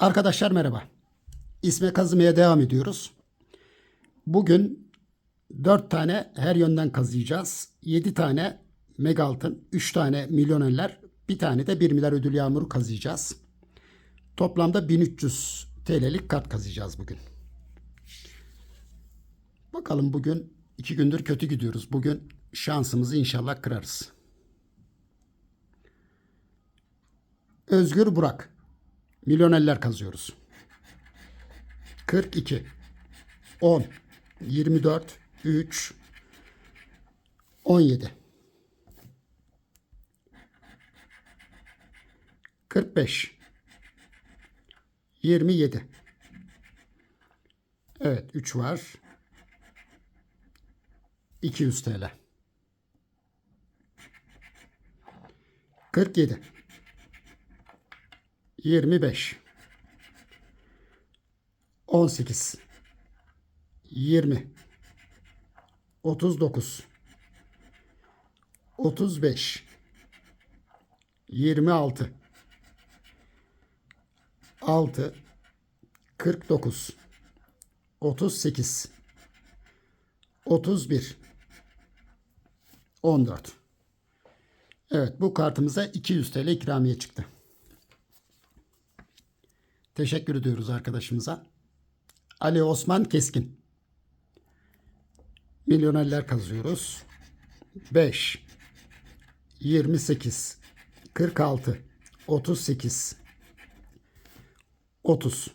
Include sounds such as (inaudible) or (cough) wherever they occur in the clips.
Arkadaşlar merhaba. İsme kazımaya devam ediyoruz. Bugün 4 tane her yönden kazıyacağız. 7 tane mega altın, 3 tane milyonerler, bir tane de 1 milyar ödül yağmuru kazıyacağız. Toplamda 1300 TL'lik kart kazıyacağız bugün. Bakalım bugün 2 gündür kötü gidiyoruz. Bugün şansımızı inşallah kırarız. Özgür Burak. Milyonerler kazıyoruz. 42 10 24 3 17 45 27 Evet 3 var. 200 TL. 47 25 18 20 39 35 26 6 49 38 31 14 Evet bu kartımıza 200 TL ikramiye çıktı. Teşekkür ediyoruz arkadaşımıza. Ali Osman Keskin. Milyonerler kazıyoruz. 5 28 46 38 30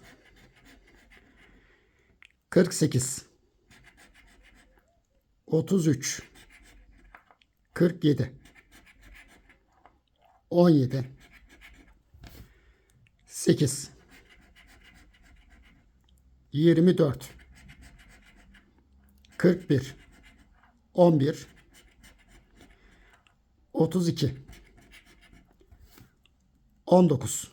48 33 47 17 8 24 41 11 32 19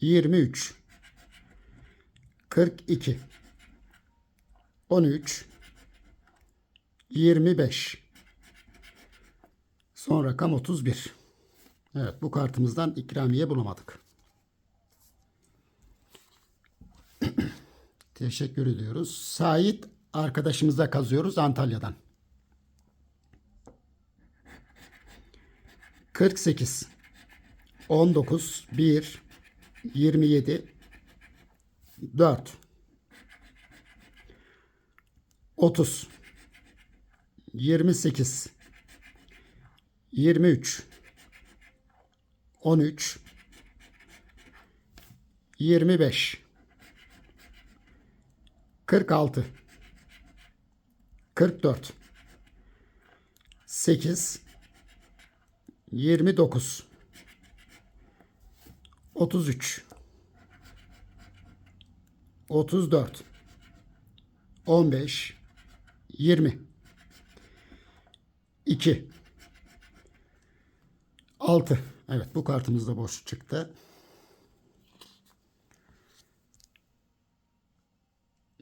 23 42 13 25 Son rakam 31. Evet bu kartımızdan ikramiye bulamadık. Teşekkür ediyoruz. Sait arkadaşımıza kazıyoruz Antalya'dan. 48 19 1 27 4 30 28 23 13 25 46 44 8 29 33 34 15 20 2 6 Evet bu kartımız da boş çıktı.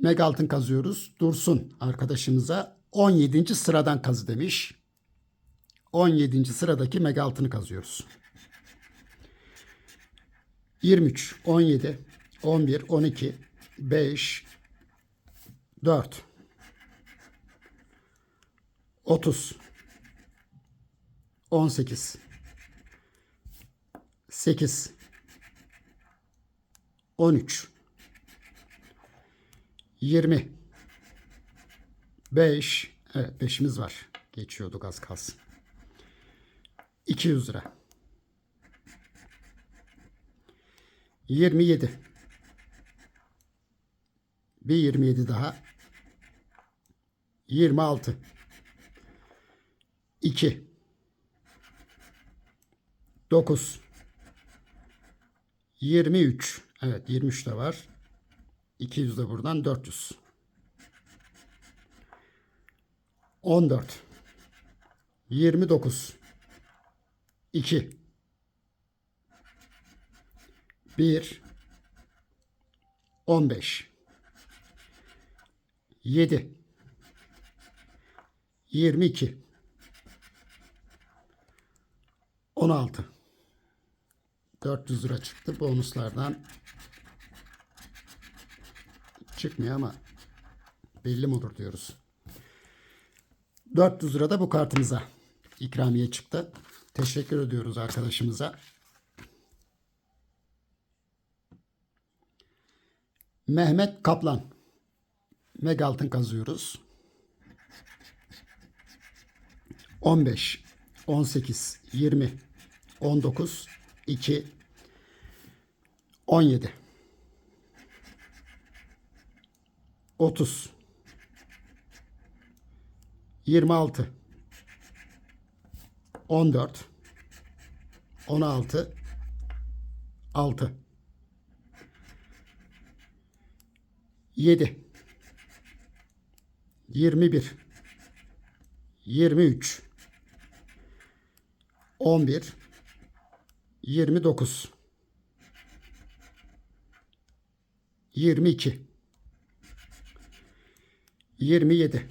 Meg altın kazıyoruz. Dursun arkadaşımıza 17. sıradan kazı demiş. 17. sıradaki meg altını kazıyoruz. 23, 17, 11, 12, 5, 4, 30, 18, 8, 13, 20, 5, evet 5'imiz var. Geçiyorduk az kalsın. 200 lira. 27. Bir 27 daha. 26. 2. 9. 23. Evet 23 de var. 200 de buradan 400. 14. 29. 2. 1 15 7 22 16 400 lira çıktı. Bonuslardan çıkmıyor ama belli mi olur diyoruz. 400 lira da bu kartımıza ikramiye çıktı. Teşekkür ediyoruz arkadaşımıza. Mehmet Kaplan. Meg altın kazıyoruz. 15, 18, 20, 19, 2, 17, 30, 26, 14, 16, 6, 7, 21, 23, 11, 29, 22, 27,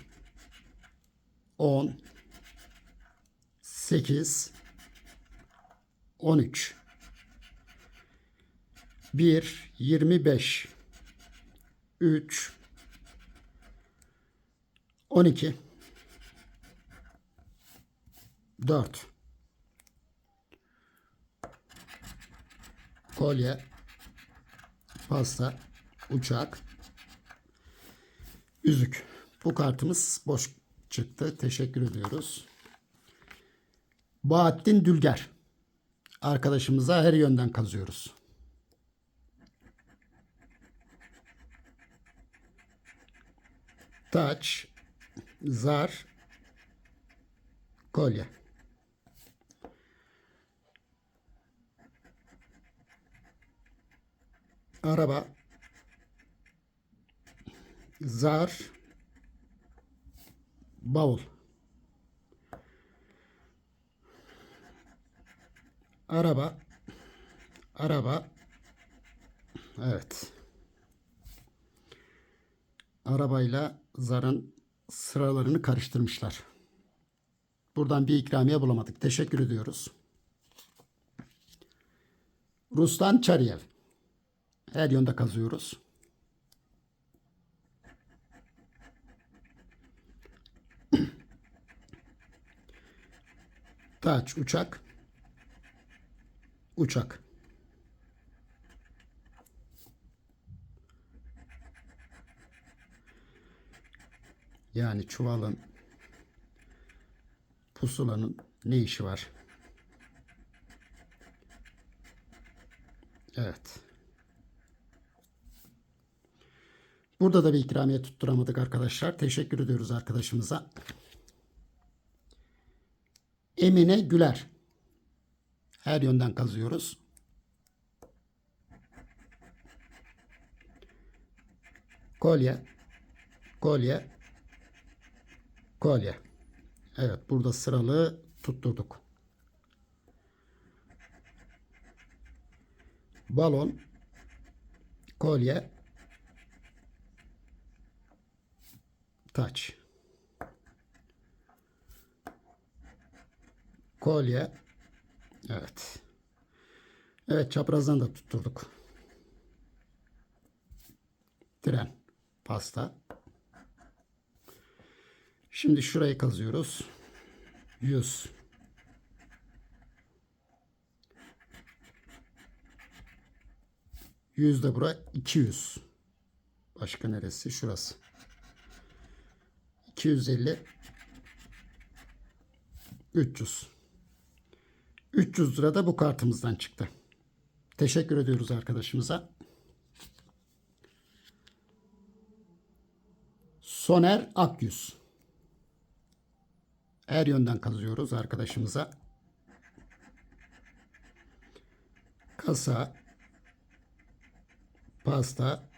10, 8, 13, 1, 25, 3, 12, 4, kolye, pasta, uçak, yüzük. Bu kartımız boş çıktı. Teşekkür ediyoruz. Bahattin Dülger. Arkadaşımıza her yönden kazıyoruz. Taç, zar, kolye. Araba, zar, bavul. Araba, araba, evet. Arabayla zarın sıralarını karıştırmışlar. Buradan bir ikramiye bulamadık. Teşekkür ediyoruz. Ruslan Çariyev. Her yönde kazıyoruz. Taç, uçak. Uçak. Yani çuvalın pusulanın ne işi var? Evet. Burada da bir ikramiye tutturamadık arkadaşlar. Teşekkür ediyoruz arkadaşımıza. Emine Güler. Her yönden kazıyoruz. Kolye. Kolye. Kolye. Evet burada sıralı tutturduk. Balon. Kolye. Taç. Kolye. Evet. Evet çaprazdan da tutturduk. Tren. Pasta. Şimdi şurayı kazıyoruz. 100. Yüz de bura 200. Başka neresi? Şurası. 250 300 300 lira da bu kartımızdan çıktı. Teşekkür ediyoruz arkadaşımıza. Soner Akyüz. Her yönden kazıyoruz arkadaşımıza. Kasa, pasta,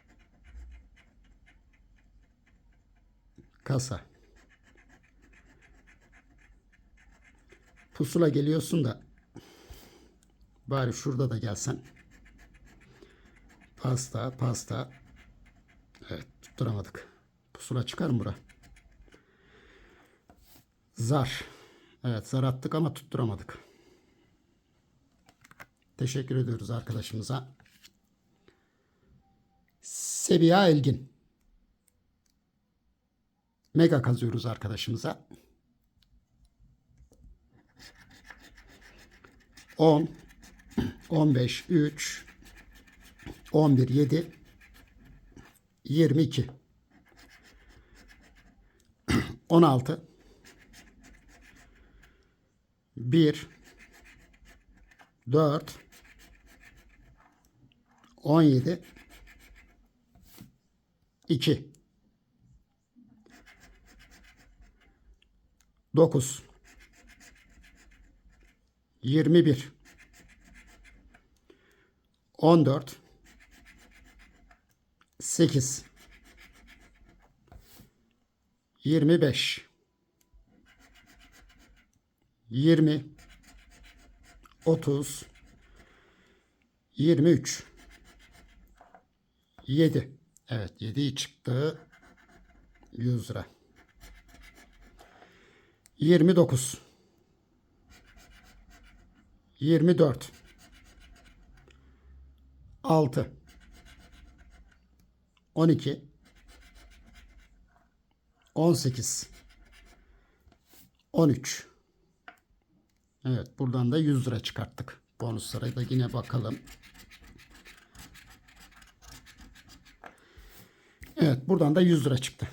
kasa. Pusula geliyorsun da bari şurada da gelsen. Pasta, pasta. Evet, tutturamadık. Pusula çıkar mı bura? Zar. Evet, zar attık ama tutturamadık. Teşekkür ediyoruz arkadaşımıza. Sebiha Elgin. Mega kazıyoruz arkadaşımıza. 10 15 3 11 7 22 16 1 4 17 2 9 21 14 8 25 20 30 23 7 Evet 7 çıktı. 100 lira. 29 24 6 12 18 13 Evet buradan da 100 lira çıkarttık. Bonuslara da yine bakalım. Evet buradan da 100 lira çıktı.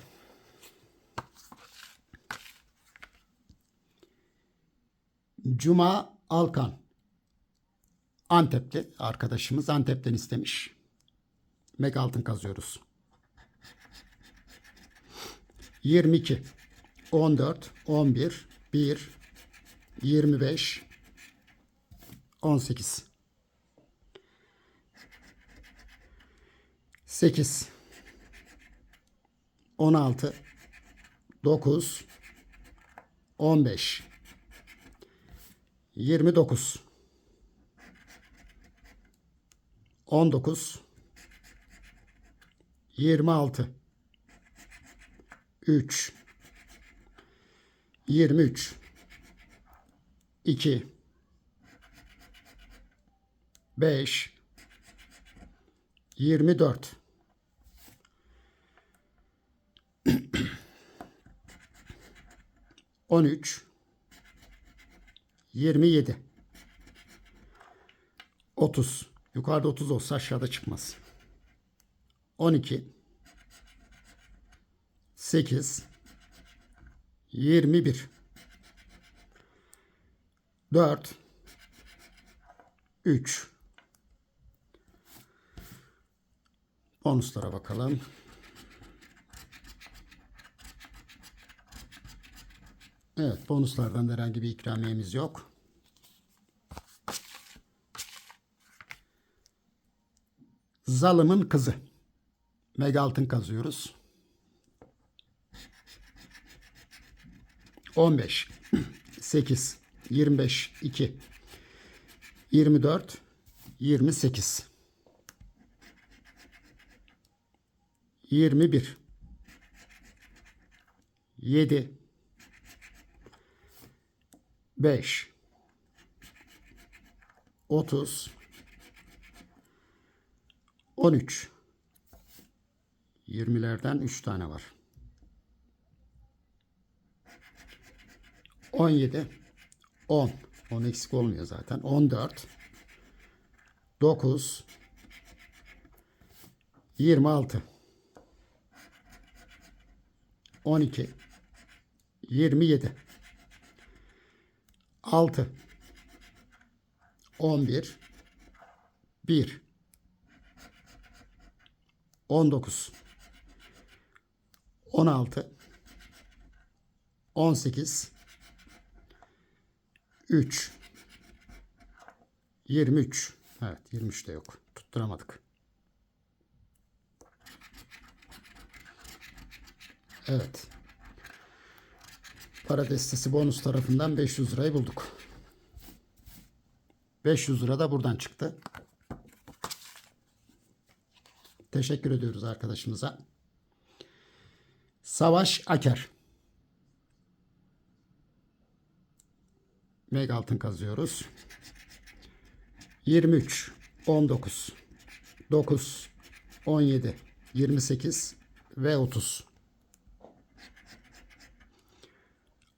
Cuma Alkan. Antep'te arkadaşımız Antep'ten istemiş. Meg altın kazıyoruz. 22 14 11 1 25 18 8 16 9 15 29 19 26 3 23 2 5 24 13 27 30 yukarıda 30 olsa aşağıda çıkmaz. 12 8 21 4 3 Bonuslara bakalım. Evet, bonuslardan da herhangi bir ikramiyemiz yok. Zalımın kızı. Mega altın kazıyoruz. 15 8 25 2 24 28 21 7 5 30 13 20'lerden 3 tane var. 17 10 10 eksik olmuyor zaten. 14 9 26 12 27 6 11 1 19 16 18 3 23 Evet 23 de yok. Tutturamadık. Evet. Para destesi bonus tarafından 500 lirayı bulduk. 500 lira da buradan çıktı. Teşekkür ediyoruz arkadaşımıza. Savaş Aker. Meg altın kazıyoruz. 23, 19, 9, 17, 28 ve 30.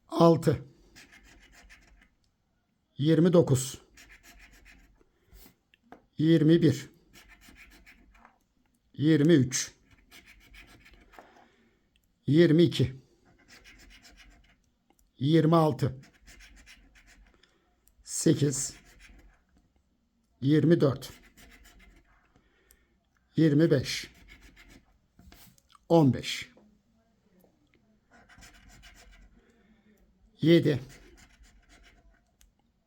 6, 29, 21, 23, 22, 26, 8, 24, 25, 15, 7,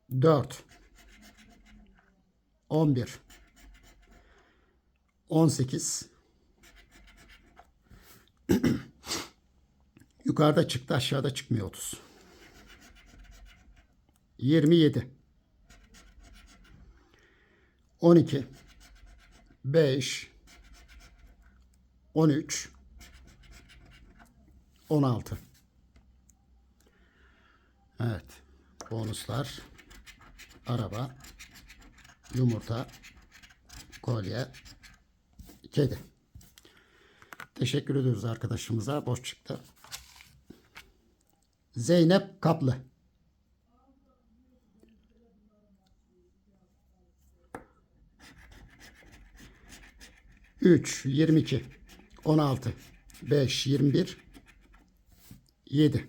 4, 11, 18, yukarıda çıktı aşağıda çıkmıyor 30. 27, 12, 5, 13, 16. Evet. Bonuslar. Araba. Yumurta. Kolye. Kedi. Teşekkür ediyoruz arkadaşımıza. Boş çıktı. Zeynep Kaplı. Üç, yirmi iki, on altı, beş, yirmi bir, yedi,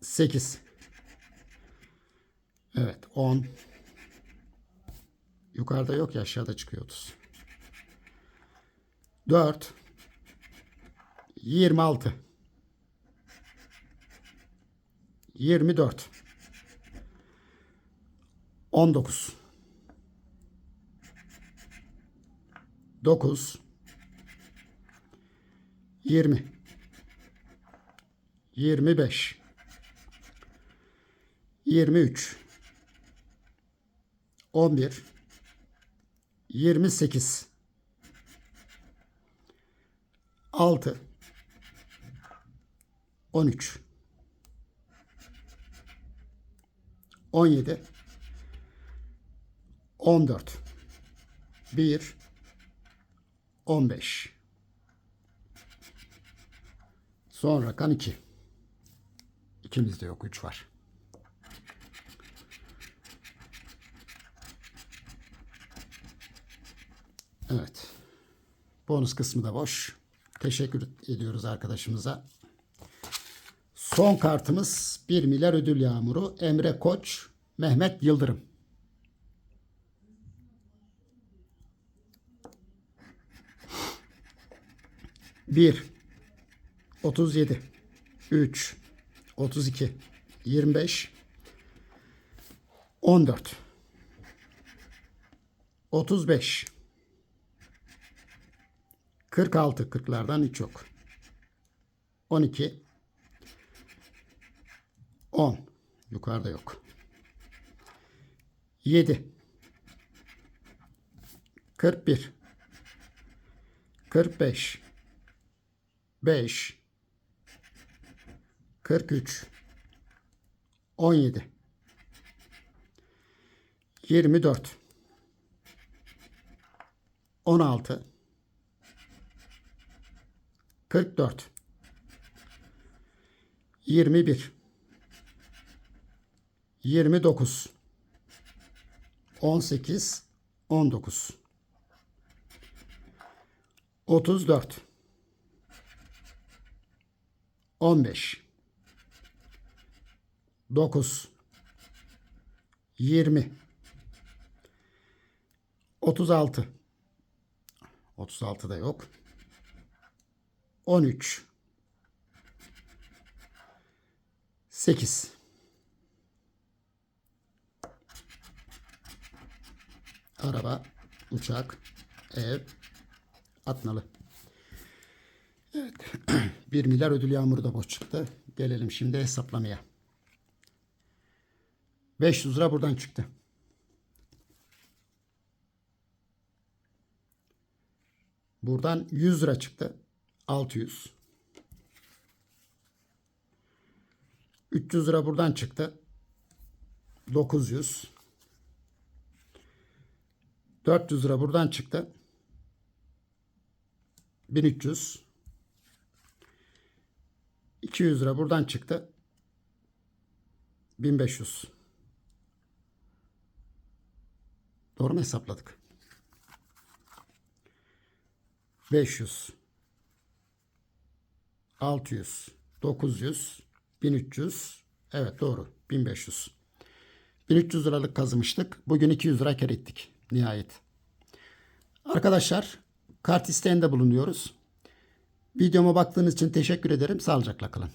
sekiz. Evet, on. Yukarıda yok ya aşağıda çıkıyor 30. 4 26 24 19 9 20 25 23 11 28 6 13 17 14 1 15 Son rakam 2 İkimizde yok 3 var. Evet. Bonus kısmı da boş. Teşekkür ediyoruz arkadaşımıza. Son kartımız 1 milyar ödül yağmuru. Emre Koç, Mehmet Yıldırım. Bir, 37, 3, 32, 25, 14, 35, 46 40'lardan hiç yok. 12 10 yukarıda yok. 7 41 45 5 43 17 24 16 44 21 29 18 19 34 15 9 20 36 36 da yok. 13 8 Araba, uçak, ev, atnalı. Evet. (clears throat) 1 milyar ödül yağmuru da boş çıktı. Gelelim şimdi hesaplamaya. 500 lira buradan çıktı. Buradan 100 lira çıktı. 600. 300 lira buradan çıktı. 900. 400 lira buradan çıktı. 1300. 200 lira buradan çıktı. 1500. Doğru mu hesapladık? 500. 600. 900. 1300. Evet doğru. 1500. 1300 liralık kazımıştık. Bugün 200 lira kar ettik. Nihayet. Arkadaşlar kart isteğinde bulunuyoruz. Videoma baktığınız için teşekkür ederim. Sağlıcakla kalın.